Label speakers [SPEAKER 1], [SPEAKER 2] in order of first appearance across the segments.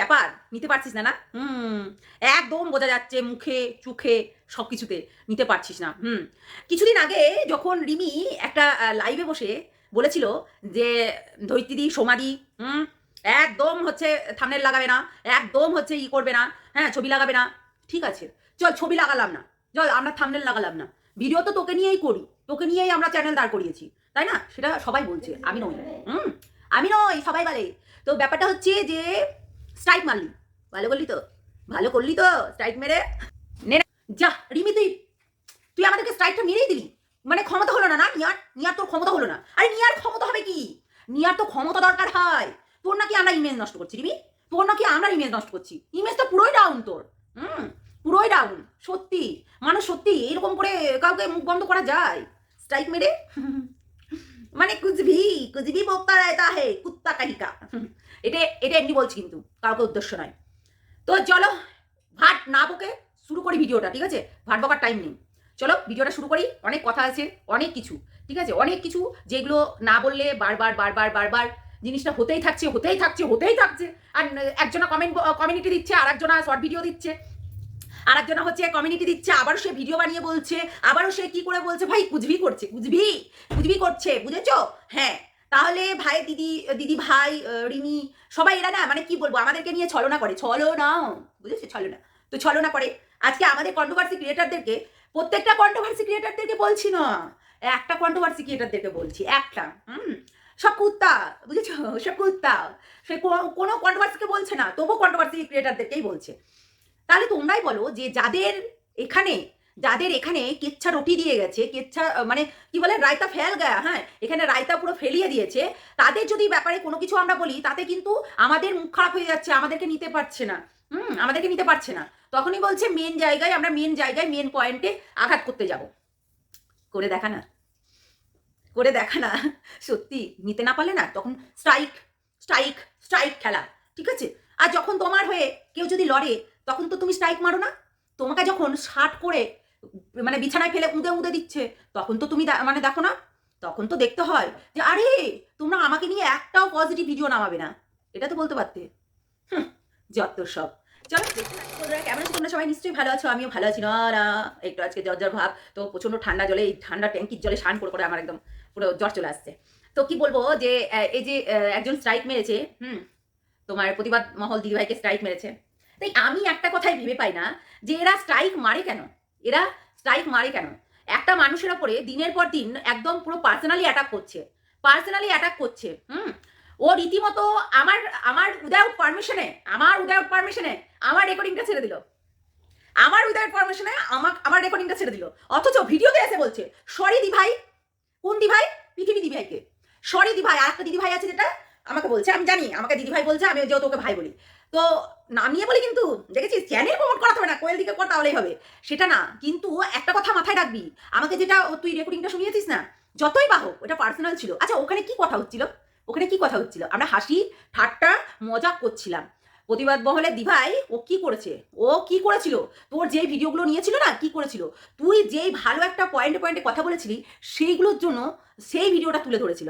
[SPEAKER 1] ব্যাপার, নিতে পারছিস না না? হুম, একদম বোঝা যাচ্ছে মুখে, চোখে সব কিছুতে নিতে পারছিস না, হুম। কিছুদিন আগে যখন রিমি একটা লাইভে বসে বলেছিল যে ধৈত্রীদি সোমাদি, হুম, একদম হচ্ছে থামনেল লাগাবে না, একদম হচ্ছে ই করবে না হ্যাঁ ছবি লাগাবে না। ঠিক আছে, চল ছবি লাগালাম না, চল আমরা থামনেল লাগালাম না। ভিডিও তো তোকে নিয়েই করি, তোকে নিয়েই আমরা চ্যানেল দাঁড় করিয়েছি, তাই না? সেটা সবাই বলছে, আমি নই, হুম, আমি নই, সবাই বলে। তো ব্যাপারটা হচ্ছে যে স্ট্রাইক মারলি। ভালো করলি তো। ভালো করলি তো স্ট্রাইক মেরে। নে যা, রিমি তুই। তুই আমাদেরকে স্ট্রাইকটা মেরেই দিলি। মানে ক্ষমতা হলো না না? নিয়ার নিয়ার তোর ক্ষমতা হলো না। আরে নিয়ার ক্ষমতা হবে কি? নিয়ার তো ক্ষমতা দরকার হয়। তোর নাকি আমরা ইমেজ নষ্ট করছি, রিমি? তোর নাকি আমরা ইমেজ নষ্ট করছি। ইমেজ তো পুরোই ডাউন তোর। হুম? পুরোই ডাউন সত্যি। মানুষ সত্যি এরকম করে কাউকে মুখ বন্ধ করা যায়। স্ট্রাইক মেরে। মানে কুচবি কুচবি বক্তা রায়তা হে, কুত্তা কাহিকা। এটা এটা এমনি বলছি কিন্তু, কাউকে উদ্দেশ্য নয়। তো চলো, ভাট না বকে শুরু করি ভিডিওটা, ঠিক আছে? ভাট বকার টাইম নেই। চলো, ভিডিওটা শুরু করি। অনেক কথা আছে, অনেক কিছু, ঠিক আছে? অনেক কিছু যেগুলো না বললে বারবার বারবার বারবার জিনিসটা হতেই থাকছে হতেই থাকছে হতেই থাকছে। আর একজনা কমেন্ট কমিউনিটি দিচ্ছে আর একজনা শর্ট ভিডিও দিচ্ছে। আর একজনা হচ্ছে কমিউনিটি দিচ্ছে, আবারও সে ভিডিও বানিয়ে বলছে, আবারও সে কি করে বলছে? ভাই কুজবি করছে কুজবি কুজবি করছে, বুঝেছ? হ্যাঁ। তাহলে ভাই, দিদি দিদি ভাই রিমি, সবাই এরা না মানে কি বলব, আমাদেরকে নিয়ে ছলনা করে। ছলনা, বুঝেছ? ছলনা। তো ছলনা করে। আজকে আমাদের কন্ট্রোভার্সি ক্রিয়েটারদেরকে প্রত্যেকটা কন্ট্রোভার্সি ক্রিয়েটারদেরকে বলছি না। একটা কন্ট্রোভার্সি ক্রিয়েটারদেরকে বলছি, একটা, হুম? সব কুত্তা, বুঝেছ? সব কুত্তা। সে কোনো কন্ট্রোভার্সিকে বলছে না, তবুও কন্ট্রোভার্সি ক্রিয়েটারদেরকেই বলছে। তাহলে তোমরাই বলো যে, যাদের এখানে যাদের এখানে কেচ্ছা রুটি দিয়ে গেছে, কেচ্ছা মানে কি বলে, রায়তা ফেল গায়া হ্যাঁ এখানে রায়তা পুরো ফেলিয়ে দিয়েছে, তাদের যদি ব্যাপারে কোনো কিছু আমরা বলি, তাতে কিন্তু আমাদের মুখ খারাপ হয়ে যাচ্ছে, আমাদেরকে নিতে পারছে না। হুম, আমাদেরকে নিতে পারছে না। তখনই বলছে মেন জায়গায়, আমরা মেন জায়গায় মেন পয়েন্টে আঘাত করতে যাব। করে দেখা না। করে দেখা না। সত্যি, নিতে না পারলে না, তখন স্ট্রাইক স্ট্রাইক স্ট্রাইক খেলা, ঠিক আছে? আর যখন তোমার হয়ে কেউ যদি লড়ে, তখন তো তুমি স্ট্রাইক মারো না। তোমাকে যখন শার্ট করে মানে বিছানায় ফেলে উঁদে উঁদে দিচ্ছে। তখন তো তুমি মানে দেখো না, তখন তো দেখতে হয় যে, আরে, তোমরা আমাকে নিয়ে একটাও পজিটিভ ভিডিও নামাবে না। এটা তো বলতে পারতে। যত সব। চলো কেমন আছো তোমরা? সবাই নিশ্চয়ই ভালো আছো, আমিও ভালো আছি। না একটু আজকে জ্বর জ্বর ভাব, তো প্রচণ্ড ঠান্ডা জলে, এই ঠান্ডা ট্যাঙ্কির জলে স্নান করে করে আমার একদম পুরো জ্বর চলে আসছে। তো কি বলব যে এই যে একজন স্ট্রাইক মেরেছে, হুম, তোমার প্রতিবাদ মহল দিদিভাইকে স্ট্রাইক মেরেছে। তাই আমি একটা কথাই ভেবে পাই না যে, এরা স্ট্রাইক মারে কেন? এরা স্ট্রাইক মারে কেন? একটা মানুষের ওপরে দিনের পর দিন একদম পুরো পার্সোনালি অ্যাটাক করছে। পার্সোনালি অ্যাটাক করছে, হুম? ও রীতিমতো আমার আমার উইদাউট পারমিশনে আমার উইদাউট পারমিশনে আমার রেকর্ডিংটা ছেড়ে দিল। আমার উইদাউট পারমিশনে আমার আমার রেকর্ডিংটা ছেড়ে দিল। অথচ ভিডিওতে এসে বলছে সরি দি ভাই কোন দি ভাই পৃথিবী দি ভাইকে সরি দি ভাই আর একটা দিদি ভাই আছে যেটা আমাকে বলছে, আমি জানি, আমাকে দিদি ভাই বলছে, আমি যেহেতু ওকে ভাই বলি। তো নামিয়ে বলি কিন্তু, দেখেছিস? চ্যানেল প্রমোট করাতে হবে না, কোয়েল দিকে কর তাহলেই হবে। সেটা না, কিন্তু একটা কথা মাথায় রাখবি। আমাকে যেটা তুই রেকর্ডিংটা শুনিয়েছিস না? যতই বাহক ওটা পার্সোনাল ছিল। আচ্ছা ওখানে কি কথা হচ্ছিল? ওখানে কি কথা হচ্ছিল? আমরা হাসি, ঠাট্টা, মজা করছিলাম। প্রতিবাদ মহলের দিভাই, ও কি করেছে? ও কি করেছিল? তোর যেই ভিডিওগুলো নিয়েছিল না, কি করেছিল? তুই যেই ভালো একটা পয়েন্টে পয়েন্টে কথা বলেছিলি, সেইগুলোর জন্য সেই ভিডিওটা তুলে ধরেছিল।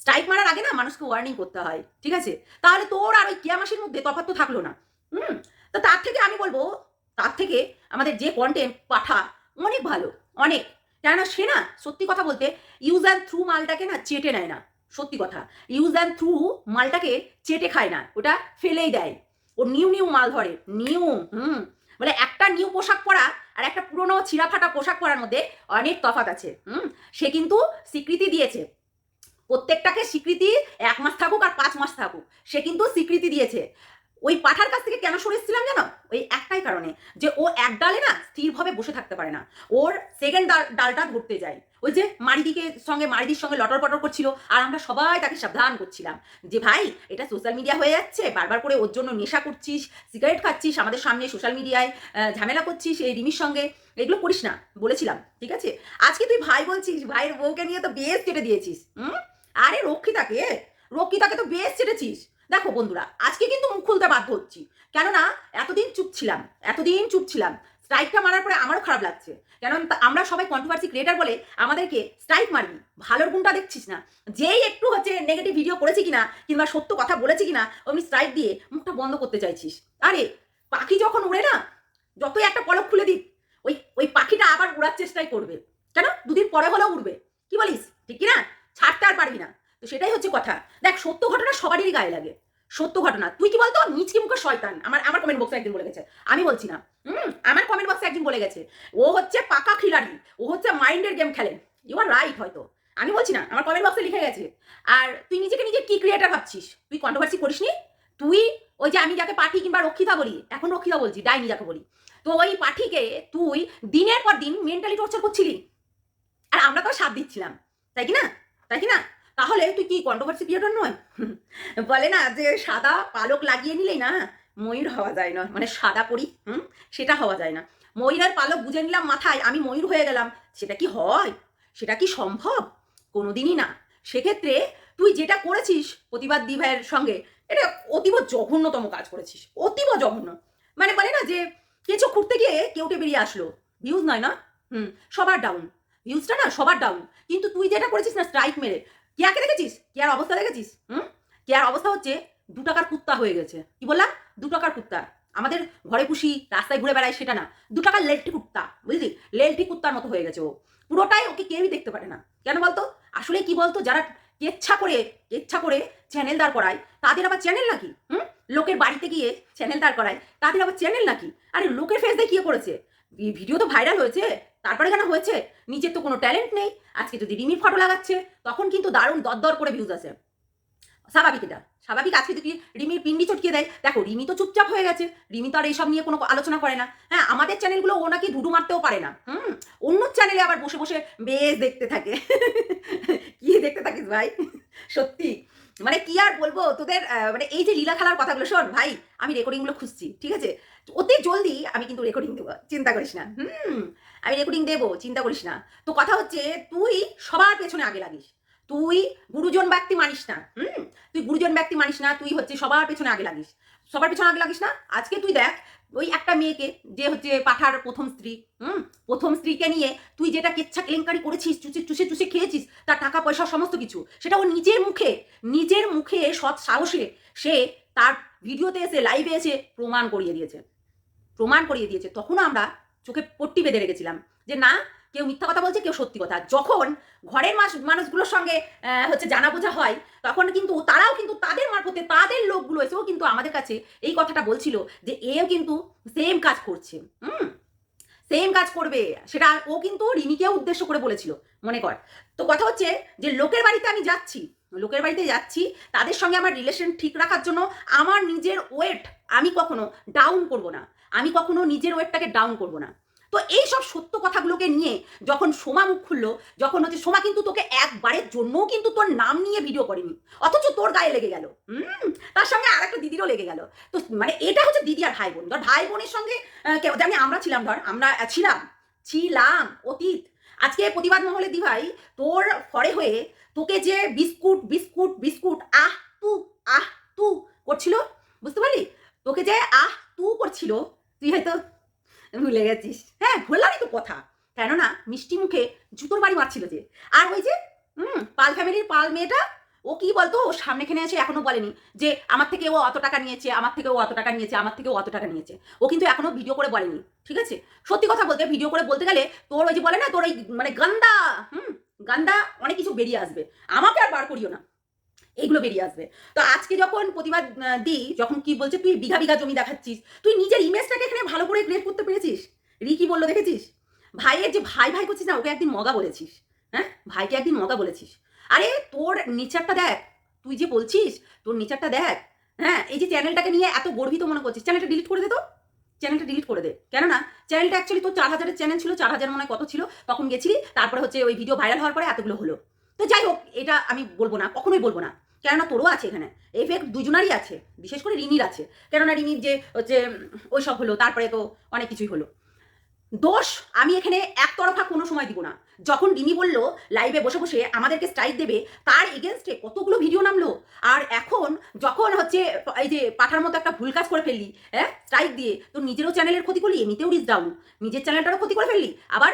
[SPEAKER 1] স্ট্রাইক মারার আগে না মানুষকে ওয়ার্নিং করতে হয়, ঠিক আছে? তাহলে তোর আর ওই কিয়ামাসির মধ্যে তফাৎ তো থাকল না। হুম? তো তার থেকে আমি বলব, তার থেকে আমাদের যে কন্টেন্ট পাঠা অনেক ভালো, অনেক। কেননা সে না, সত্যি কথা বলতে ইউজ অ্যান্ড থ্রু মালটাকে না চেটে নেয় না, সত্যি কথা। ইউজ অ্যান্ড থ্রু মালটাকে চেটে খায় না, ওটা ফেলেই দেয়। ও নিউ নিউ মাল ধরে নিউ হুম? মানে একটা নিউ পোশাক পরা আর একটা পুরনো ছিঁড়া ফাটা পোশাক পরার মধ্যে অনেক তফাত আছে, হুম? সে কিন্তু স্বীকৃতি দিয়েছে। প্রত্যেকটাকে স্বীকৃতি এক মাস থাকুক আর পাঁচ মাস থাকুক। সে কিন্তু স্বীকৃতি দিয়েছে। ওই পাঠার কাছ থেকে কেন সরে এসেছিলাম জানো? ওই একটাই কারণে যে ও এক ডালে না স্থিরভাবে বসে থাকতে পারে না। ওর সেকেন্ড ডাল, ডালটা ধরতে যায় ওই যে মারিদিকে সঙ্গে, মারিদির সঙ্গে লটর পটর করছিল আর আমরা সবাই তাকে সাবধান করছিলাম। যে ভাই, এটা সোশ্যাল মিডিয়া হয়ে যাচ্ছে, বারবার করে ওর জন্য নেশা করছিস সিগারেট খাচ্ছিস, আমাদের সামনে সোশ্যাল মিডিয়ায় ঝামেলা করছিস, এই রিমির সঙ্গে, এগুলো করিস না, বলেছিলাম, ঠিক আছে? আজকে তুই ভাই বলছিস, ভাইয়ের বউকে নিয়ে তো বেশ কেটে দিয়েছিস, হুম? আরে রক্ষিতাকে রক্ষিতাকে তো বেশ ছেড়েছিস দেখো বন্ধুরা, আজকে কিন্তু মুখ খুলতে বাধ্য হচ্ছি। কেননা, এতদিন চুপ ছিলাম, এতদিন চুপ ছিলাম। স্ট্রাইকটা মারার পরে আমারও খারাপ লাগছে। কেন আমরা সবাই কন্ট্রোভার্সি ক্রিয়েটার বলে আমাদেরকে স্ট্রাইক মারবি। ভালোর গুণটা দেখছিস না। যেই একটু হচ্ছে নেগেটিভ ভিডিও করেছি কিনা, কিংবা সত্য কথা বলেছি কিনা, অমনি স্ট্রাইক দিয়ে মুখটা বন্ধ করতে চাইছিস। আরে, পাখি যখন উড়ে না, যতই একটা পলক খুলে দিক, ওই ওই পাখিটা আবার উড়ার চেষ্টাই করবে। কেন? দুদিন পরে হলেও উড়বে। কি বলিস? ঠিক কি না ছাড়তে আর পারবি না। তো সেটাই হচ্ছে কথা। দেখ, সত্য ঘটনা সবারই গায়ে লাগে। সত্য ঘটনা। তুই কি বলতো? নিচকি মুখে শয়তান। আমার আমার কমেন্ট বক্সে একদিন বলে গেছে। আমি বলছি না। হুম? আমার কমেন্ট বক্সে একদিন বলে গেছে। ও হচ্ছে পাকা খিলাড়ি। ও হচ্ছে মাইন্ডের গেম খেলেন ইউ আর রাইট হয়তো। আমি বলছি না। আমার কমেন্ট বক্সে লিখে গেছে। আর তুই নিজেকে নিজে কি ক্রিয়েটার ভাবছিস? তুই কন্ট্রোভার্সি করিসনি? তুই ওই যে আমি যাকে পাঠি কিংবা রক্ষিতা বলি, এখন রক্ষিতা বলছি, ডাইনি যাকে বলি, তো ওই পাঠিকে তুই দিনের পর দিন মেন্টালি টর্চার করছিলি। আর আমরা তো সাথ দিচ্ছিলাম। তাই কি না? তাই কি না? তাহলে তুই কি কন্ট্রোভার্সি ক্রিয়েটর নয়? বলে না যে সাদা পালক লাগিয়ে নিলেই না, ময়ূর হওয়া যায় না। মানে সাদা পরি, হুম? সেটা হওয়া যায় না। ময়ূরের পালক বুঝে নিলাম মাথায়, আমি ময়ূর হয়ে গেলাম। সেটা কি হয়? সেটা কি সম্ভব? কোনোদিনই না। সেক্ষেত্রে তুই যেটা করেছিস প্রতিবাদ দি ভাইয়ের সঙ্গে, এটা অতীব জঘন্যতম কাজ করেছিস। অতীব জঘন্য। মানে বলে না যে কেঁচো খুঁড়তে গিয়ে কেউটে বেরিয়ে আসলো। ভিউজ নয় না? হুম, সবার ডাউন ভিউজটা না সবার ডাউন কিন্তু তুই যেটা করেছিস না স্ট্রাইক মেরে। কেয়াকে দেখেছিস? কেয়ার অবস্থা দেখেছিস? হুম? কেয়ার অবস্থা হচ্ছে দু টাকার কুত্তা হয়ে গেছে। কি বললাম? দু টাকার কুত্তা। আমাদের ঘরে পুষি, রাস্তায় ঘুরে বেড়ায়, সেটা না। দু টাকার লেলটি কুত্তা, বুঝলি? লেলটি কুত্তার মতো হয়ে গেছে ও। পুরোটাই ওকে কেউই দেখতে পারে না। কেন বলতো? আসলে কি বলতো? যারা কেচ্ছা করে কেচ্ছা করে চ্যানেল দাঁড় করায়, তাদের আবার চ্যানেল নাকি? হুম? লোকের বাড়িতে গিয়ে চ্যানেল দাঁড় করায়, তাদের আবার চ্যানেল নাকি? আরে লোকের ফেস দিয়ে কি করেছে ভিডিও তো ভাইরাল হয়েছে। তারপরে কেন হয়েছে? নিজের তো কোনো ট্যালেন্ট নেই। আজকে যদি রিমির ফটো লাগাচ্ছে, তখন কিন্তু দারুণ দরদর করে ভিউজ আছে স্বাভাবিক এটা। স্বাভাবিক আজকে যদি রিমির পিন্ডি চটকিয়ে দেয়, দেখো, রিমি তো চুপচাপ হয়ে গেছে। রিমি তো আর এইসব নিয়ে কোনো আলোচনা করে না। হ্যাঁ আমাদের চ্যানেলগুলো ও নাকি ধুডু মারতেও পারে না। হুম? অন্য চ্যানেলে আবার বসে বসে বেশ দেখতে থাকে। কি দেখতে থাকিস ভাই? সত্যি। মানে কি আর বলব, তোদের মানে এই যে লীলা খেলার কথাগুলো শোন ভাই, আমি রেকর্ডিংগুলো খুঁজছি, ঠিক আছে? অতি জলদি আমি কিন্তু রেকর্ডিং দেবো, চিন্তা করিস না। হুম? আমি রেকর্ডিং দেবো, চিন্তা করিস না। তো কথা হচ্ছে, তুই সবার পেছনে আগে লাগিস। তুই গুরুজন ব্যক্তি মানিস না, হুম? তুই গুরুজন ব্যক্তি মানিস না, তুই হচ্ছে সবার পেছনে আগে লাগিস। সবার পেছনে আগে লাগিস না? আজকে তুই দেখ, ওই একটা মেয়েকে, যে হচ্ছে পাঠার প্রথম স্ত্রী, হুম? প্রথম স্ত্রীকে নিয়ে তুই যেটা কেচ্ছা কেলেঙ্কারি করেছিস, চুষে চুষে চুষে খেয়েছিস, তার টাকা, পয়সা, সমস্ত কিছু, সেটা ও নিজের মুখে নিজের মুখে সৎ সাহসে সে তার ভিডিওতে এসে লাইভে এসে প্রমাণ করিয়ে দিয়েছে। প্রমাণ করিয়ে দিয়েছে। তখন আমরা চোখে পট্টি বেঁধে রেখেছিলাম যে না, কেউ মিথ্যা কথা বলছে, কেউ সত্যি কথা। যখন ঘরের মানুষগুলোর সঙ্গে হচ্ছে জানা বোঝা হয়, তখন কিন্তু তারাও কিন্তু তাদের মারফতে তাদের লোকগুলো এসেও কিন্তু আমাদের কাছে এই কথাটা বলছিল যে এও কিন্তু সেম কাজ করছে। হুম? সেম কাজ করবে। সেটা ও কিন্তু রিমিকে উদ্দেশ্য করে বলেছিল, মনে কর। তো কথা হচ্ছে যে লোকের বাড়িতে আমি যাচ্ছি, লোকের বাড়িতে যাচ্ছি, তাদের সঙ্গে আমার রিলেশন ঠিক রাখার জন্য আমার নিজের ওয়েট আমি কখনো ডাউন করব না। আমি কখনো নিজের ওয়েটটাকে ডাউন করব না। তো এই সব সত্য কথাগুলোকে নিয়ে যখন সোমা মুখ খুললো, যখন হচ্ছে সোমা কিন্তু তোকে একবারের জন্যও কিন্তু তোর নাম নিয়ে ভিডিও করেনি, অথচ তোর গায়ে লেগে গেল। হুম? তার সঙ্গে আর একটা দিদিরও লেগে গেল। তো মানে এটা হচ্ছে দিদি আর ভাই বোন। ধর ভাই বোনের সঙ্গে কেউ জানি আমরা ছিলাম, ধর আমরা ছিলাম ছিলাম, অতীত। আজকে প্রতিবাদ মহলে দি ভাই তোর ফরে হয়ে তোকে যে বিস্কুট বিস্কুট বিস্কুট, আহ তু আহ তু করছিল, বুঝতে পারলি? তোকে যে আহ তু করছিল তুই হয়তো ভুলে গেছিস। হ্যাঁ ভুললামই তো কথা। কেননা মিষ্টি মুখে জুতোর বাড়ি মারছিল যে। আর ওই যে, হুম, পাল ফ্যামিলির পাল মেয়েটা, ও কি বলতো, ও সামনে খেনে এসে এখনও বলেনি যে, আমার থেকে ও অত টাকা নিয়েছে, আমার থেকে ও অত টাকা নিয়েছে, আমার থেকে ও অত টাকা নিয়েছে। ও কিন্তু এখনও ভিডিও করে বলেনি, ঠিক আছে? সত্যি কথা বলতে ভিডিও করে বলতে গেলে তোর ওই যে বলে না, তোর ওই মানে গান্দা হুম গান্দা অনেক কিছু বেরিয়ে আসবে। আমাকে আর বার করিও না। এইগুলো বেরিয়ে আসবে। তো আজকে যখন প্রতিবাদ দিই, যখন কি বলছে, তুই বিঘা বিঘা জমি দেখাচ্ছিস, তুই নিজের ইমেজটাকে এখানে ভালো করে ক্রিয়েট করতে পেরেছিস? রিকি বলল, দেখেছিস? ভাইয়ের যে ভাই ভাই করছিস না, ওকে একদিন মগা বলেছিস। হ্যাঁ? ভাইকে একদিন মগা বলেছিস। আরে, তোর নেচারটা দেখ, তুই যে বলছিস, তোর নেচারটা দেখ। হ্যাঁ এই যে চ্যানেলটাকে নিয়ে এত গর্বিত মনে করছিস চ্যানেলটা ডিলিট করে দে তো। চ্যানেলটা ডিলিট করে দে। কেননা চ্যানেলটা অ্যাকচুয়ালি তোর চার হাজারের চ্যানেল ছিল, চার হাজার মনে কত ছিল, তখন গেছিলি, তারপরে হচ্ছে ওই ভিডিও ভাইরাল হওয়ার পরে এতগুলো হলো। তো যাই হোক, এটা আমি বলব না, কখনোই বলব না। কেননা তোরও আছে এখানে। এফেক্ট দুজনারই আছে, বিশেষ করে রিমির আছে। কেননা রিমির যে হচ্ছে ওই সব হলো, তারপরে তো অনেক কিছুই হলো। দোষ আমি এখানে একতরফা কোনো সময় দিব না। যখন রিমি বলল লাইভে বসে বসে আমাদেরকে স্ট্রাইক দেবে, তার এগেনস্টে কতগুলো ভিডিও নামলো? আর এখন যখন হচ্ছে, এই যে পাঠার মতো একটা ভুল কাজ করে ফেললি হ্যাঁ স্ট্রাইক দিয়ে তো নিজেরও চ্যানেলের ক্ষতি করলি, এমনিতেও রিচ ডাউন নিজের চ্যানেলটারও ক্ষতি করে ফেললি। আবার,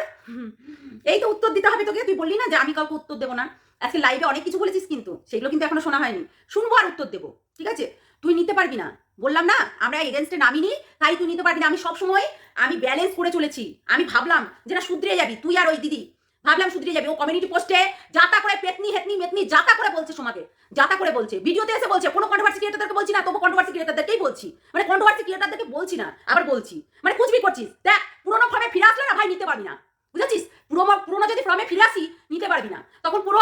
[SPEAKER 1] এই তো উত্তর দিতে হবে তোকে, তুই বললি না যে আমি কাউকে উত্তর দেবো না। আজকে লাইভে অনেক কিছু বলেছিস কিন্তু, সেগুলো কিন্তু এখনও শোনা হয়নি। শুনব আর উত্তর দেবো, ঠিক আছে? তুই নিতে পারবি না। বললাম না, আমরা এগেনস্টে নামিনি, তাই তুই নিতে পারবি না। আমি সবসময় আমি ব্যালেন্স করে চলেছি। আমি ভাবলাম যে না, শুধরে যাবি, তুই আর ওই দিদি। ভাবলাম শুধরে যাবি। ও কমিউনিটি পোস্টে যাতা করে পেতনি, হেতনি, মেতনি যাতা করে বলছে সোমাকে যাতা করে বলছে। ভিডিওতে এসে বলছে, কোনো কন্ট্রোভার্সি ক্রিয়েটারদেরকে বলছি না, তবু কন্ট্রোভার্সি ক্রিয়েটারদেরকেই বলছি। মানে কন্ট্রোভার্সি ক্রিয়েটারদেরকে বলছি না, আবার বলছি। মানে কুচবি করছিস। দেখ, পুরোনো ফর্মে ফিরে আসলে না, ভাই, নিতে পারবি না। বুঝেছিস? পুরোনো পুরোনো যদি ফর্মে ফিরে আসি, নিতে পারবি না। তখন পুরো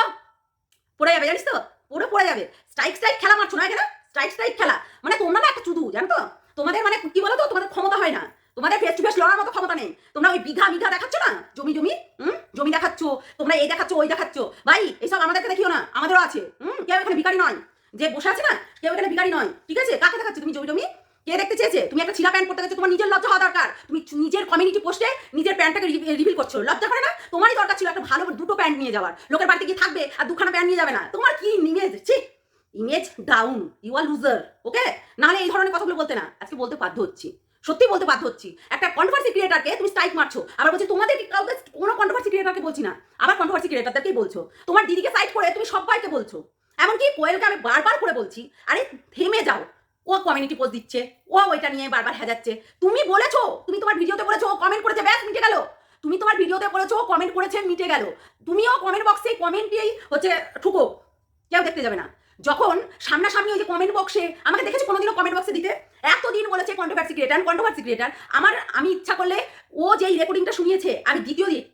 [SPEAKER 1] পড়ে যাবে, জানিস তো? পুরো পড়ে যাবে। স্ট্রাইক স্ট্রাইক খেলা মারছো না কেন স্ট্রাইক স্ট্রাইক খেলা। মানে তোমরা না একটা চুদু, জানো তো? তোমাদের মানে কি বলো তো তোমাদের ক্ষমতা হয় না। তোমাদের ফেস টু ফেস লড়ার মতো ক্ষমতা নেই। তোমরা ওই বিঘা বিঘা দেখাচ্ছ না? জমি জমি, হুম? জমি দেখাচ্ছ, তোমরা এই দেখাচ্ছ, ওই দেখাচ্ছ। ভাই এইসব আমাদেরকে দেখিও না। আমাদেরও আছে, হুম? কেউ এখানে ভিখারি নয়। যে বসে আছে না, কেউ এখানে ভিখারি নয়। ঠিক আছে? কাকে দেখাচ্ছ তুমি? জমি জমি? কে দেখতে চেয়েছে? তুমি একটা ছিলা প্যান্ট পরতে গেছো, তোমার নিজের লজ্জা হওয়া দরকার। তুমি নিজের কমিউনিটি পোস্টে নিজের প্যান্টটাকে রিভিল করছ। লজ্জা করে না? তোমারই দরকার ছিল একটা ভালো দুটো প্যান্ট নিয়ে যাওয়ার। লোকের বাড়িতে গিয়ে থাকবে আর দুখানা প্যান্ট নিয়ে যাবে না। তোমার কি ইমেজ ছি! Image down you are loser okay নাহলে এই ধরনের কথাগুলো বলতে না। আজকে বলতে বাধ্য হচ্ছি। সত্যি বলতে বাধ্য হচ্ছি। একটা কন্ট্রোভার্সি ক্রিয়েটারকে তুমি স্ট্রাইক মারছো। আবার বলছি, তোমাদের কাউকে কোনো কন্ট্রোভার্সি ক্রিয়েটারকে বলছি না? আবার কন্ট্রোভার্সি ক্রিয়েটারদেরকেই বলছো। তোমার দিদিকে সাইড করে তুমি সবাইকে বলছো। এমনকি কোয়েলকে আমি বারবার করে বলছি, আরে, থেমে যাও। ও কমিউনিটি পোস্ট দিচ্ছে, ও ওইটা নিয়ে বারবার হাজাচ্ছে তুমি বলেছ, তুমি তোমার ভিডিওতে বলেছ ও কমেন্ট করেছে, ব্যাস মিটে গেল। তুমি তোমার ভিডিওতে বলেছ ও কমেন্ট করেছে, মিটে গেল। তুমিও কমেন্ট বক্সে কমেন্টেই হচ্ছে ঠুকো, কেউ দেখতে যাবে না। যখন সামনাসামনি ওই যে কমেন্ট বক্সে আমাকে দেখেছি কোনোদিনও কমেন্ট বক্সে দিতে? এতদিন বলেছে কন্ট্রোভার্সি ক্রিয়েটার কন্ট্রোভার্সি ক্রিয়েটার আমার, আমি ইচ্ছা করলে ও যেই রেকর্ডিংটা শুনিয়েছে, আমি দ্বিতীয় দিন,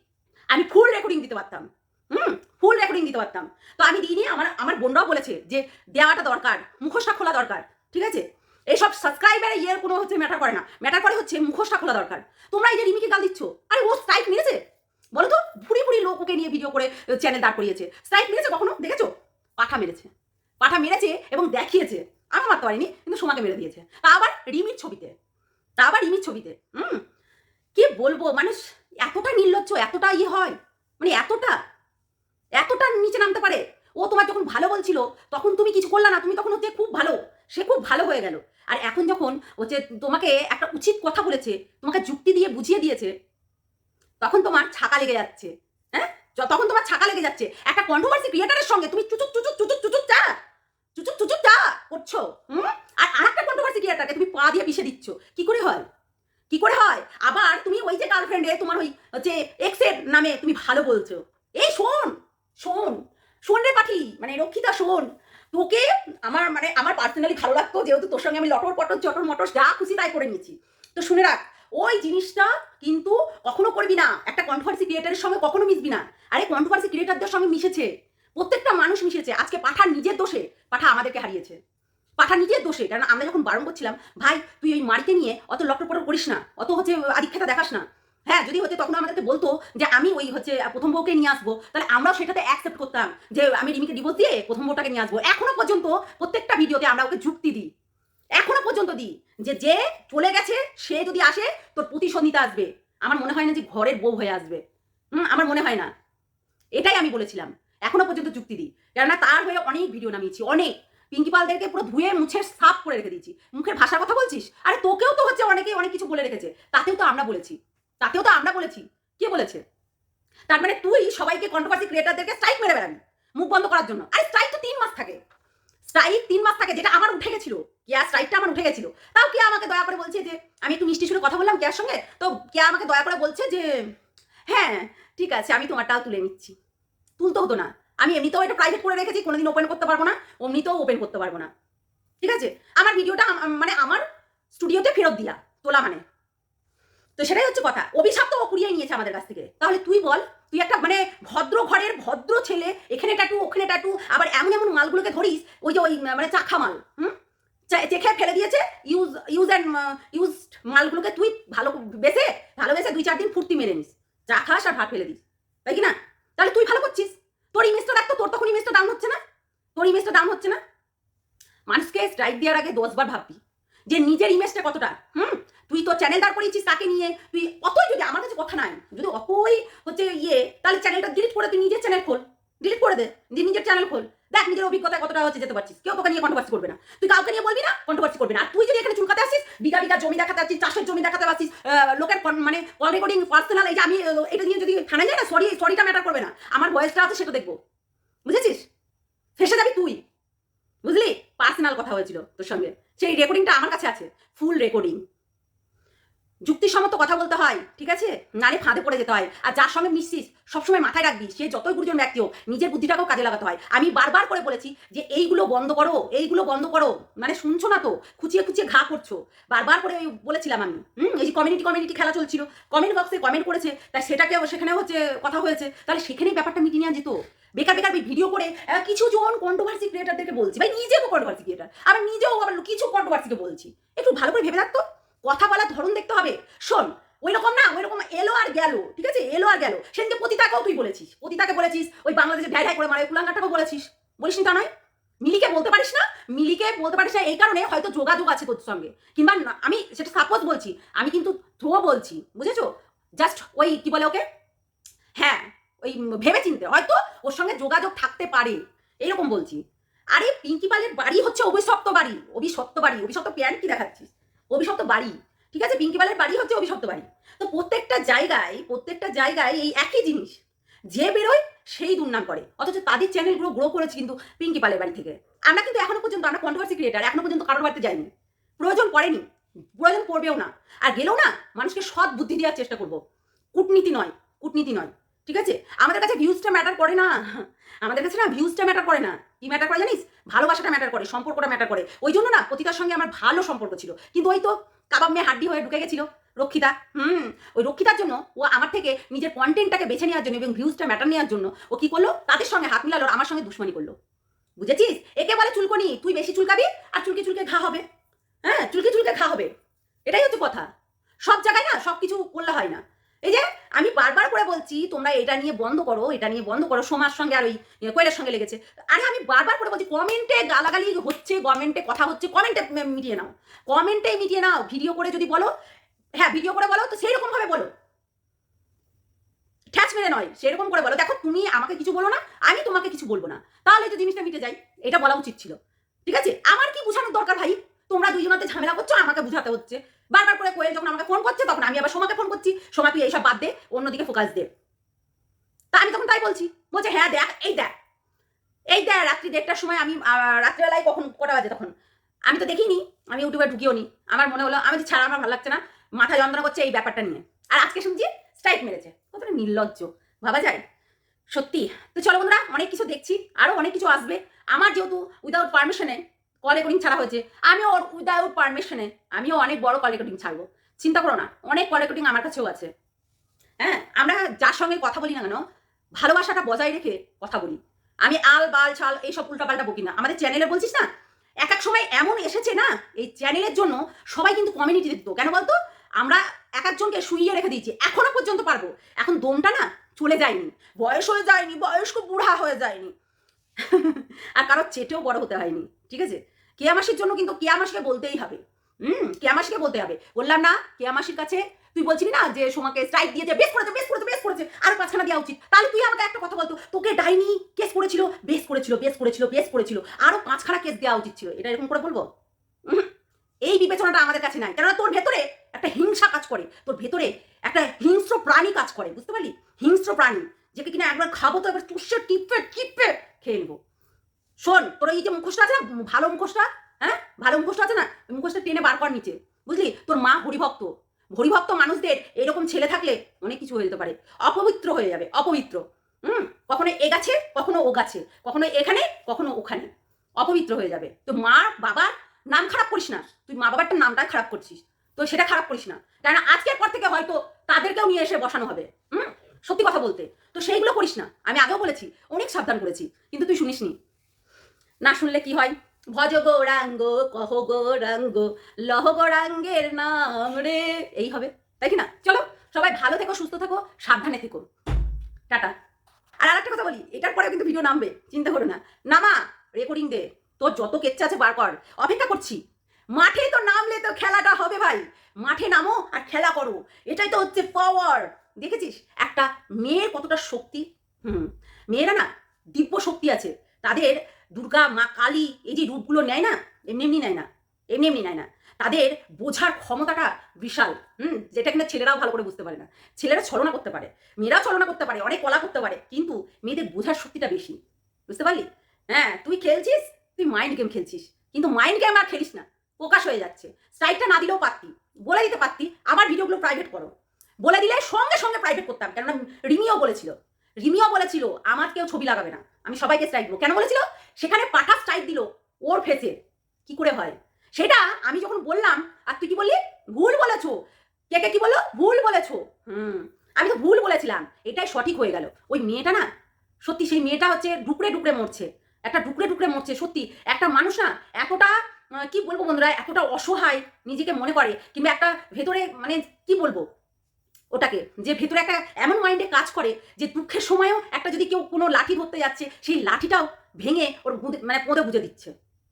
[SPEAKER 1] আমি ফুল রেকর্ডিং দিতে পারতাম। হুম ফুল রেকর্ডিং দিতে পারতাম। তো আমি দিইনি, আমার আমার বোনরাও বলেছে যে দেওয়াটা দরকার, মুখোশটা খোলা দরকার। ঠিক আছে? এইসব সাবস্ক্রাইবারে ইয়ের কোনো হচ্ছে ম্যাটার করে না। ম্যাটার করে হচ্ছে মুখোশটা খোলা দরকার। তোমরা এই যে রিমিকে গাল দিচ্ছ, আরে ও স্ট্রাইক মেরেছে? বলো তো ভুড়ি ভুড়ি লোক ওকে নিয়ে ভিডিও করে চ্যানেল দাঁড় করিয়েছে। স্ট্রাইক মেরেছে কখনো? দেখেছ? পাঠা মেরেছে। পাঠা মেরেছে এবং দেখিয়েছে। আমি মারতে পারিনি, কিন্তু সোমাকে মেরে দিয়েছে। তা আবার রিমির ছবিতে। তা আবার রিমির ছবিতে। হুম? কি বলব? মানুষ এতটা নির্লজ্জ, এতটা ইয়ে হয়। মানে এতটা। এতটা নিচে নামতে পারে। ও তোমার যখন ভালো বলছিল, তখন তুমি কিছু করলা না, তুমি তখন হচ্ছে খুব ভালো। সে খুব ভালো হয়ে গেল। আর এখন যখন হচ্ছে তোমাকে একটা উচিত কথা বলেছে, তোমাকে যুক্তি দিয়ে বুঝিয়ে দিয়েছে, তখন তোমার ছাকা লেগে যাচ্ছে। হ্যাঁ? তখন তোমার ছাকা লেগে যাচ্ছে। একটা কন্ট্রোভার্সি ক্রিয়েটারের সঙ্গে তুমি চুচুক চুচুক চুচুক চুচুক চা চুচুক চুচুক চা করছ, হুম? আর আরেকটা কন্ট্রোভার্সি ক্রিয়েটারকে তুমি পা দিয়ে পিষে দিচ্ছ। কি করে হয়? কি করে হয়? আবার তুমি ওই যে গার্লফ্রেন্ডে তোমার ওই হচ্ছে এক্সের নামে তুমি ভালো বলছো। এই শোন শোন শোন রে পাখি মানে রক্ষিতা শোন। তোকে আমার মানে আমার পার্সোনালি ভালো লাগতো, যেহেতু তোর সঙ্গে আমি লটর পটর চটর মটর যা খুশি তাই করে নিয়েছি। তো শুনে রাখ, ওই জিনিসটা কিন্তু কখনো করবি না। একটা কন্ট্রোভার্সি ক্রিয়েটারের সঙ্গে কখনো মিশবি না। আরে কন্ট্রোভার্সি ক্রিয়েটারদের সঙ্গে মিশেছে। প্রত্যেকটা মানুষ মিশেছে। আজকে পাঠা নিজের দোষে পাঠা আমাদেরকে হারিয়েছে। পাঠা নিজের দোষে, কারণ আমরা যখন বারণ করছিলাম, ভাই, তুই ওই মারিকে নিয়ে অত লটর করিস না, অত হচ্ছে আদিক্ষেতা দেখাস না। হ্যাঁ যদি হচ্ছে তখন আমাদেরকে বলতো যে আমি ওই হচ্ছে প্রথম বউকে নিয়ে আসব, তাহলে আমরাও সেটাতে অ্যাকসেপ্ট করতাম যে আমি রিমিকে ডিভোর্স দিয়ে প্রথম বউটাকে নিয়ে আসব। এখনও পর্যন্ত প্রত্যেকটা ভিডিওতে আমরা ওকে যুক্তি দিই। এখনও পর্যন্ত দিই যে যে চলে গেছে, সে যদি আসে, তোর প্রতিশোধ নিতে আসবে। আমার মনে হয় না যে ঘরের বউ হয়ে আসবে। হুম, আমার মনে হয় না। এটাই আমি বলেছিলাম। এখনও পর্যন্ত যুক্তি দিই। কেননা তার হয়ে অনেক ভিডিও নামিয়েছি, অনেক। পিঙ্কি পালদেরকে পুরো ধুয়ে মুছে সাফ করে রেখে দিয়েছি। মুখের ভাষার কথা বলছিস? আরে তোকেও তো হচ্ছে অনেকেই অনেক কিছু বলে রেখেছে। তাতেও তো আমরা বলেছি। তাতেও তো আমরা বলেছি। কে বলেছে? তার মানে তুই সবাইকে কন্ট্রোভার্সি ক্রিয়েটারদেরকে স্ট্রাইক মেরে বেড়াবি, মুখ বন্ধ করার জন্য। আরে স্ট্রাইক তো তিন মাস থাকে। স্ট্রাইক তিন মাস থাকে, যেটা আমার উঠে গেছিল। কেয়া স্ট্রাইকটা আমার উঠে গেছিল? তাও কে আমাকে দয়া করে বলছে যে, আমি একটু মিষ্টি সুরে কথা বললাম কেয়ার সঙ্গে, তো কে আমাকে দয়া করে বলছে যে হ্যাঁ ঠিক আছে, আমি তোমারটাও তুলে নিচ্ছি। তুলতে হতো না। আমি এমনিতেও এটা প্রাইভেট করে রেখেছি, কোনোদিন ওপেন করতে পারব না, অমনিতেও ওপেন করতে পারব না। ঠিক আছে? আমার ভিডিওটা মানে আমার স্টুডিওতে ফেরত দিয়া, তোলা মানে। তো সেটাই হচ্ছে কথা। অভিশাপ তো ও কুড়িয়ে নিয়েছে আমাদের কাছ থেকে। তাহলে তুই বল, তুই একটা মানে ভদ্র ঘরের ভদ্র ছেলে, এখানে টাটু ওখানে টাটু আবার এমন এমন মালগুলোকে ধরিস, ওই যে ওই মানে চাখা মাল, হুম? চেখে ফেলে দিয়েছে ইউজ ইউজ অ্যান্ড ইউজ মালগুলোকে তুই ভালো বেসে ভালোবেসে দুই চার দিন ফুর্তি মেরে নিস। চা খাস আর ভাত ফেলে দিস। তাই কি না? তাহলে তুই ভালো করছিস। তোর ইমেজটা দেখ তো, তোর তখন ইমেজটা ডাউন হচ্ছে না। তোর ইমেজটা ডাউন হচ্ছে না। মানুষকে স্ট্রাইক দেওয়ার আগে দশবার ভাববি। যে নিজের ইমেজটা কতটা? হুম? তুই তো চ্যানেল দাঁড় করিয়েছিস তাকে নিয়ে। তুই অতই যদি আমার কাছে কথা নাই যদি অতই হচ্ছে ইয়ে তাহলে চ্যানেলটা ডিলিট করে তুই নিজের চ্যানেল খোল। ডিলিট করে দে দিয়ে নিজের চ্যানেল খোল। দেখ নিজের অভিজ্ঞতায় কতটা হচ্ছে যেতে পারছিস। কেউ তোকে নিয়ে কন্ট্রোভার্সি করবে না। তুই কাউকে নিয়ে বলবি না কন্ট্রোভার্সি করবে না। আর তুই যদি এখানে চুলকাতে আসিস বিঘা বিঘা জমি দেখাতে আসছিস চাষের জমি দেখাতে আসছিস আহ, লোকের মানে কল রেকর্ডিং পার্সোনাল এই যে আমি এটা নিয়ে যদি থানায় যায় না সরি সরিটা ম্যাটার করবে না। আমার বয়সটা আছে সেটা দেখব। বুঝেছিস? ফেসে যাবি তুই। বুঝলি? পার্সোনাল কথা হয়েছিল তোর সঙ্গে। সেই রেকর্ডিংটা আমার কাছে আছে ফুল রেকর্ডিং যুক্তিসম্মত কথা বলতে হয়, ঠিক আছে? নারে ফাঁদে পড়ে যেতে হয়। আর যার সঙ্গে মিশছিস, সবসময় মাথায় রাখবি, সে যতই গুরুজন ব্যক্তি হোক, নিজের বুদ্ধিটাকেও কাজে লাগাতে হয়। আমি বারবার করে বলেছি যে, এইগুলো বন্ধ করো, এইগুলো বন্ধ করো। মানে শুনছো না তো, খুচিয়ে খুচিয়ে ঘা করছ। বারবার করে বলেছিলাম আমি। হুম? এই যে কমিউনিটি কমিউনিটি খেলা চলছিল। কমেন্ট বক্সে কমেন্ট করেছে, তাই সেটাকে সেখানে হচ্ছে কথা হয়েছে। তাহলে সেখানেই ব্যাপারটা মিটিয়ে নেওয়া যেত। বেকার বেকার ভিডিও করে কিছু জন কন্ট্রোভার্সি ক্রিয়েটারদেরকে বলছি। ভাই, নিজেও কন্ট্রোভার্সি ক্রিয়েটার আমি নিজেও আবার কিছু কন্ট্রোভার্সিকে বলছি। একটু ভালো করে ভেবে রাখতো কথা বলার ধরন দেখতে হবে। শোন ওই রকম না ওই রকম এলো আর গেল, ঠিক আছে? এলো আর গেল। সেদিনকে পতিতাকেও তুই বলেছিস। পতিতাকে বলেছিস, ওই বাংলাদেশে ঢাই ঢাই করে মারে কুলাঙ্গাটাকেও বলেছিস। বলিস তা নয়? মিলিকে বলতে পারিস না? মিলিকে বলতে পারিস না, এই কারণে হয়তো যোগাযোগ আছে তোর সঙ্গে। কিংবা আমি সেটা সাপোজ বলছি, আমি কিন্তু থ্রো বলছি, বুঝেছ? জাস্ট ওই কি বলে ওকে? হ্যাঁ ওই ভেবে চিনতে হয়তো ওর সঙ্গে যোগাযোগ থাকতে পারে। এরকম বলছি। আরে পিঙ্কি পালের বাড়ি হচ্ছে অভিশপ্ত বাড়ি। অভিশপ্ত বাড়ি। অভিশপ্ত প্যান্ট কি দেখাচ্ছিস? অভিশপ্ত বাড়ি। ঠিক আছে? পিঙ্কি পালের বাড়ি হচ্ছে অভিশপ্ত বাড়ি। তো প্রত্যেকটা জায়গায় প্রত্যেকটা জায়গায় এই একই জিনিস। যে বেরোয়, সেই দুর্নাম করে। অথচ তাদের চ্যানেলগুলো গ্রো করেছে কিন্তু পিঙ্কি পালের বাড়ি থেকে। আমরা কিন্তু এখনও পর্যন্ত, আমরা কন্ট্রোভার্সি ক্রিয়েটার এখনও পর্যন্ত কারোর বাড়িতে যাইনি। প্রয়োজন পড়েনি। প্রয়োজন পড়বেও না। আর গেলেও না, মানুষকে সৎ বুদ্ধি দেওয়ার চেষ্টা করব। কূটনীতি নয়। কূটনীতি নয়। ঠিক আছে? আমাদের কাছে ভিউজটা ম্যাটার করে না। আমাদের কাছে না ভিউজটা ম্যাটার করে না। কি ম্যাটার করে জানিস? ভালোবাসাটা ম্যাটার করে, সম্পর্কটা ম্যাটার করে। ওই জন্য না পতিতার সঙ্গে আমার ভালো সম্পর্ক ছিল। কিন্তু ওই তো কাবাব মেয়ে হাড্ডি হয়ে ঢুকে গেছিল, রক্ষিতা। হুম, ওই রক্ষিতার জন্য ও আমার থেকে নিজের কন্টেন্টটাকে বেছে নেওয়ার জন্য এবং ভিউজটা ম্যাটার নেওয়ার জন্য ও কি করল? তাদের সঙ্গে হাত মিলালো আমার সঙ্গে দুশ্মনী করল। বুঝেছিস? একে বলে চুলকনি, তুই বেশি চুলকাবি আর চুলকে চুলকে ঘা হবে। হ্যাঁ চুলকে চুলকে ঘা হবে। এটাই হচ্ছে কথা। সব জায়গায় না সব কিছু করলে হয় না। এই যে, আমি বারবার করে বলছি, তোমরা এটা নিয়ে বন্ধ করো, এটা নিয়ে বন্ধ করো, সোমার সঙ্গে আর ওই কোয়েলের সঙ্গে লেগেছে। আরে আমি বারবার করে বলছি কমেন্টে গালাগালি হচ্ছে কমেন্টে কথা হচ্ছে কমেন্টে মিটিয়ে নাও। কমেন্টে মিটিয়ে নাও ভিডিও করে যদি বলো হ্যাঁ ভিডিও করে বলো, তো সেই রকমভাবে বলো। ঠ্যাচ মেরে নয় সেরকম করে বলো। দেখো, তুমি আমাকে কিছু বলো না, আমি তোমাকে কিছু বলব না। তাহলে তো জিনিসটা মিটে যায়, এটা বলা উচিত ছিল। ঠিক আছে? আমার কি বোঝানোর দরকার ভাই? তোমরা দুজনাতে ঝামেলা করছ, আমাকে বুঝাতে হচ্ছে। বারবার করে কোয়েল যখন আমাকে ফোন করছে, তখন আমি আবার সোমাকে ফোন করছি। সোমা, তুই এইসব বাদ দে, অন্যদিকে ফোকাস দে। তা আমি তখন তাই বলছি, বলছে হ্যাঁ দেখ, এই দেখ এই দেখ, রাত্রি দেড়টার সময় আমি রাত্রিবেলায় কখন, কটা বাজে তখন? আমি তো দেখিনি, আমি ইউটিউবে ঢুকিও নি। আমার মনে হলো, আমি ছাড়া আমার ভালো লাগছে না, মাথা যন্ত্রণা করছে এই ব্যাপারটা নিয়ে। আর আজকে শুনছি স্ট্রাইক মেরেছে। কতটা নির্লজ্জ, ভাবা যায়? সত্যি, তো চলো বন্ধুরা, অনেক কিছু দেখছি আরও অনেক কিছু আসবে। আমার যেহেতু উইদাউট পারমিশনে কল রেকর্ডিং ছাড়া হয়েছে। আমিও উইদাউট পারমিশনে আমিও অনেক বড় কল রেকর্ডিং ছাড়বো। চিন্তা করো না, অনেক কল রেকর্ডিং আমার কাছেও আছে। হ্যাঁ আমরা যার সঙ্গে কথা বলি না কেন, ভালোবাসাটা বজায় রেখে কথা বলি। আমি আল, বাল, ছাল এইসব উল্টাপাল্টা বকি না। আমাদের চ্যানেলে বলছিস না? এক এক সময় এমন এসেছে না, এই চ্যানেলের জন্য সবাই কিন্তু কমিউনিটি দিত। কেন বলতো? আমরা এক একজনকে শুইয়ে রেখে দিয়েছি, এখনও পর্যন্ত পারব। এখন দমটা না চলে যায়নি। বয়স হয়ে যায়নি, বয়স্ক বুড়া হয়ে যায়নি। আর কারোর চেটেও বড় হতে হয়নি, ঠিক আছে? কেয়ামাসির জন্য কিন্তু কেয়ামাসিকে বলতেই হবে। হুম, কেয়ামাসিকে বলতে হবে। বললাম না, কেয়ামাসির কাছে তুই বলছিলি না যে সোমাকে স্ট্রাইক দিয়েছে, বেশ করেছে বেশ করেছে বেশ করেছে, আরও পাঁচখানা দেওয়া উচিত। তাহলে তুই আমাকে একটা কথা বলতো, তোকে ডাইনি কেস করেছিল, বেশ করেছিল বেশ করেছিল বেশ করেছিল, আরও পাঁচখানা কেস দেওয়া উচিত ছিল। এটা এরকম করে বলব? এই বিবেচনাটা আমাদের কাছে নাই। কেননা তোর ভেতরে একটা হিংসা কাজ করে, তোর ভেতরে একটা হিংস্র প্রাণী কাজ করে, বুঝতে পারলি? হিংস্র প্রাণী, যেকে কিনা একবার খাব তো একবার তুষে টিপে টিপে খেয়ে নেব। শোন, তোর এই যে মুখোশটা আছে না ভালো মুখোশটা? হ্যাঁ? ভালো মুখোশটা আছে না? মুখোশটা টেনে বার কর নিচে, বুঝলি? তোর মা হরিভক্ত। হরিভক্ত মানুষদের এরকম ছেলে থাকলে অনেক কিছু হয়ে যেতে পারে। অপবিত্র হয়ে যাবে, অপবিত্র। হুম? কখনো এ গাছে, কখনো ও গাছে। কখনো এখানে, কখনো ওখানে। অপবিত্র হয়ে যাবে। তো মা বাবার নাম খারাপ করিস না। তুই মা বাবারটা নামটা খারাপ করছিস। তো সেটা খারাপ করিস না। কেন আজকের পর থেকে হয়তো তাদেরকেও নিয়ে এসে বসানো হবে। হুম? সত্যি কথা বলতে। তো সেইগুলো করিস না। আমি আগেও বলেছি, অনেক সাবধান করেছি। কিন্তু তুই শুনিসনি। না শুনলে কি হয়? ভজ গৌরাঙ্গ কহ গৌরাঙ্গ লহ গৌরাঙ্গের নাম রে। এই হবে, তাই কি না? চলো, সবাই ভালো থেকো, সুস্থ থেকো, সাবধানে থেকো। টাটা। আর আরেকটা কথা বলি, এটার পরে কিন্তু ভিডিও নামবে, চিন্তা করো না। নামা রেকর্ডিং দে, তোর যত কেচ্ছা আছে বার কর, অপেক্ষা করছি। মাঠে তো নামলে তো খেলাটা হবে ভাই। মাঠে নামো আর খেলা করো, এটাই তো হচ্ছে পাওয়ার দেখেছিস? একটা মেয়ের কতটা শক্তি? হুম, মেয়েরা না দিব্য শক্তি আছে। তাদের দুর্গা, মা কালী, এই যে রূপগুলো নেয় না, এমনি এমনি নেয় না, এমনি এমনি নেয় না, তাদের বোঝার ক্ষমতাটা বিশাল, হুম, যেটা কিনা ছেলেরাও ভালো করে বুঝতে পারে না, ছেলেরা ছলনা করতে পারে, মেয়েরাও ছলনা করতে পারে, অনেক কলা করতে পারে, কিন্তু মেয়েদের বোঝার শক্তিটা বেশি, বুঝতে পারলি? হ্যাঁ তুই খেলছিস, তুই মাইন্ড গেম খেলছিস, কিন্তু মাইন্ড গেম আর খেলিস না, প্রকাশ হয়ে যাচ্ছে স্ট্রাইকটা না দিলেও পারতি, বলে দিতে পারতি আমার ভিডিওগুলো প্রাইভেট করো, বলে দিলে সঙ্গে সঙ্গে প্রাইভেট করতাম, কেননা রিমিও বলেছিল রিমিও বলেছিল, আমার কেউ ছবি লাগাবে না। আমি সবাইকে স্ট্রাইক দেবো। কেন বলেছিল? সেখানে পাঠা স্ট্রাইক দিল ওর ফেসে কি করে হয়? সেটা আমি যখন বললাম, আর তুই কি বললি? ভুল বলেছ। কে কে, কি বলল? ভুল বলেছ। হুম। আমি তো ভুল বলেছিলাম। এটাই সঠিক হয়ে গেল। ওই মেয়েটা না, সত্যি সেই মেয়েটা হচ্ছে ডুকরে ডুকরে মরছে। একটা ডুকরে ডুকরে মরছে, সত্যি। একটা মানুষ না এতটা কি বলব বন্ধুরা, এতটা অসহায় নিজেকে মনে করে, কিংবা একটা ভেতরে মানে কি বলব? ওটাকে, যে ভেতরে একটা এমন মাইন্ডে কাজ করে যে দুঃখের সময়ও একটা যদি কেউ কোনো লাঠি ধরতে যাচ্ছে, সেই লাঠিটাও ভেঙে ওর মানে পোঁদে বুঝে দিচ্ছে।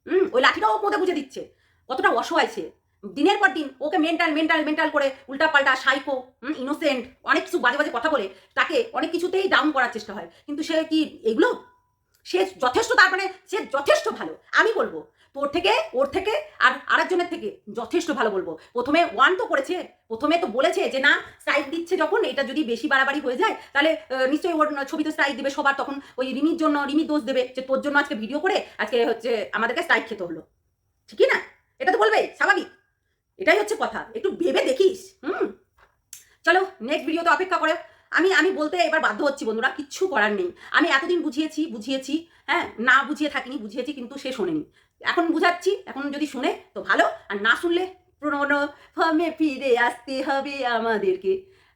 [SPEAKER 1] হুম, ওই লাঠিটাও পোঁদে বুঝে দিচ্ছে। কতটা অসহায় সে। দিনের পর দিন ওকে মেন্টাল মেন্টাল মেন্টাল করে উল্টা পাল্টা সাইকো ইনোসেন্ট অনেক কিছু বাজে বাজে কথা বলে তাকে অনেক কিছুতেই ডাউন করার চেষ্টা হয়। কিন্তু সে কি এগুলো? সে যথেষ্ট তার মানে সে যথেষ্ট ভালো। আমি বলব তোর থেকে, ওর থেকে আর আরেকজনের থেকে যথেষ্ট ভালো বলব। প্রথমে ওয়ান তো করেছে, প্রথমে তো বলেছে যে না স্ট্রাইক দিচ্ছে যখন, এটা যদি বেশি বাড়াবাড়ি হয়ে যায়, তাহলে নিশ্চয়ই ওর ছবিতে স্ট্রাইক দেবে সবার, তখন ওই রিমির জন্য, রিমি দোষ দেবে যে তোর জন্য আজকে ভিডিও করে, আজকে হচ্ছে আমাদেরকে স্ট্রাইক খেতে হলো। ঠিকই না? এটা তো বলবে, স্বাভাবিক। এটাই হচ্ছে কথা, একটু ভেবে দেখিস, হুম? চলো নেক্সট ভিডিওতে অপেক্ষা করে। আমি আমি বলতে এবার বাধ্য হচ্ছি বন্ধুরা, কিচ্ছু করার নেই। আমি এতদিন বুঝিয়েছি বুঝিয়েছি হ্যাঁ না বুঝিয়ে থাকিনি, বুঝিয়েছি কিন্তু সে শোনেনি। এখন বুঝাচ্ছি, এখন যদি শুনে তো ভালো, আর না শুনলে পুরনো ফর্মে ফিরে আসতে হবে আমাদেরকে।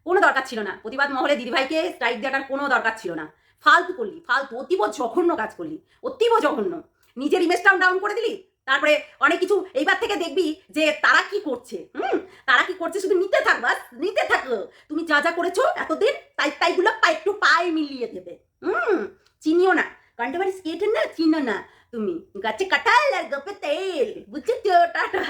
[SPEAKER 1] কোনো দরকার ছিল না। প্রতিবাদ মহলে দিদিভাইকে স্ট্রাইক দেওয়ার কোনো দরকার ছিল না। ফালতু করলি, ফালতু, অতীব জঘন্য কাজ করলি, অতীব জঘন্য। নিজের ইমেজটাও ডাউন করে দিলি, তারপরে অনেক কিছু এইবার থেকে দেখবি যে তারা কি করছে, হুম? তারা কি করছে শুধু নিতে থাক, বাস, নিতে থাকো। তুমি যা যা করেছ এতদিন, তাই, তাইগুলো পা একটু পায়ে মিলিয়ে দেবে, হুম? চিনিও না। কন্ট্রোভার্সি কেটে না চিনো না তুমি গাছে কাটাল আর গপে তেল বুঝছ তো টাটা